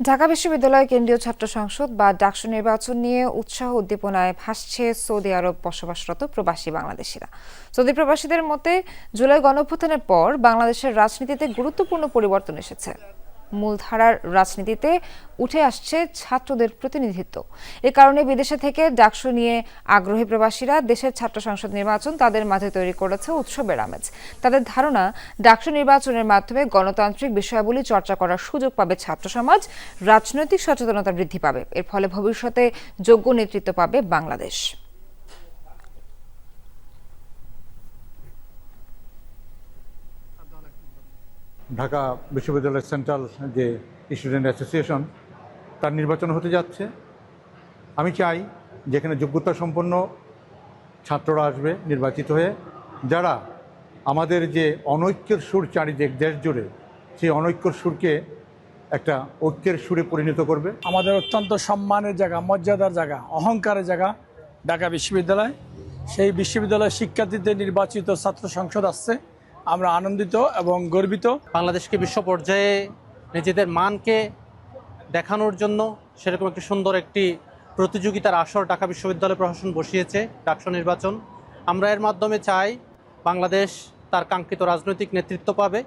ঢাকা বিশ্ববিদ্যালয় কেন্দ্রীয় ছাত্র সংসদ বা ডাকসু নির্বাচন নিয়ে উৎসাহ উদ্দীপনায় ভাসছে সৌদি আরব বসবাসরত প্রবাসী বাংলাদেশিরা। সৌদি প্রবাসীদের মতে, জুলাই গণঅভ্যুত্থানের পর বাংলাদেশের রাজনীতিতে গুরুত্বপূর্ণ পরিবর্তন এসেছে। মূলধারার রাজনীতিতে উঠে আসছে ছাত্রদের প্রতিনিধিত্ব। এ কারণে বিদেশে থেকে ডাকসু নিয়ে আগ্রহী প্রবাসীরা দেশের ছাত্র সংসদ নির্বাচন তাদের মাঝে তৈরি করেছে উৎসবের আমেজ। তাদের ধারণা, ডাকসু নির্বাচনের মাধ্যমে গণতান্ত্রিক বিষয়াবলী চর্চা করার সুযোগ পাবে ছাত্র সমাজ, রাজনৈতিক সচেতনতা বৃদ্ধি পাবে। এর ফলে ভবিষ্যতে যোগ্য নেতৃত্ব পাবে বাংলাদেশ। ঢাকা বিশ্ববিদ্যালয় সেন্ট্রাল যে স্টুডেন্ট অ্যাসোসিয়েশন, তার নির্বাচন হতে যাচ্ছে। আমি চাই যেখানে যোগ্যতা সম্পন্ন ছাত্ররা আসবে নির্বাচিত হয়ে, যারা আমাদের যে অনৈক্যের সুর চারিদিক দেশ জুড়ে, সেই অনৈক্যর সুরকে একটা ঐক্যের সুরে পরিণত করবে। আমাদের অত্যন্ত সম্মানের জায়গা, মর্যাদার জায়গা, অহংকারের জায়গা ঢাকা বিশ্ববিদ্যালয়। সেই বিশ্ববিদ্যালয়ের শিক্ষার্থীদের নির্বাচিত ছাত্র সংসদ আসছে। আমরা আনন্দিত এবং গর্বিত। বাংলাদেশকে বিশ্ব পর্যায়ে নিজেদের মানকে দেখানোর জন্য সেরকম একটি সুন্দর একটি প্রতিযোগিতার আসর ঢাকা বিশ্ববিদ্যালয় প্রশাসন বসিয়েছে ডাকসু নির্বাচন। আমরা এর মাধ্যমে চাই বাংলাদেশ তার কাঙ্ক্ষিত রাজনৈতিক নেতৃত্ব পাবে।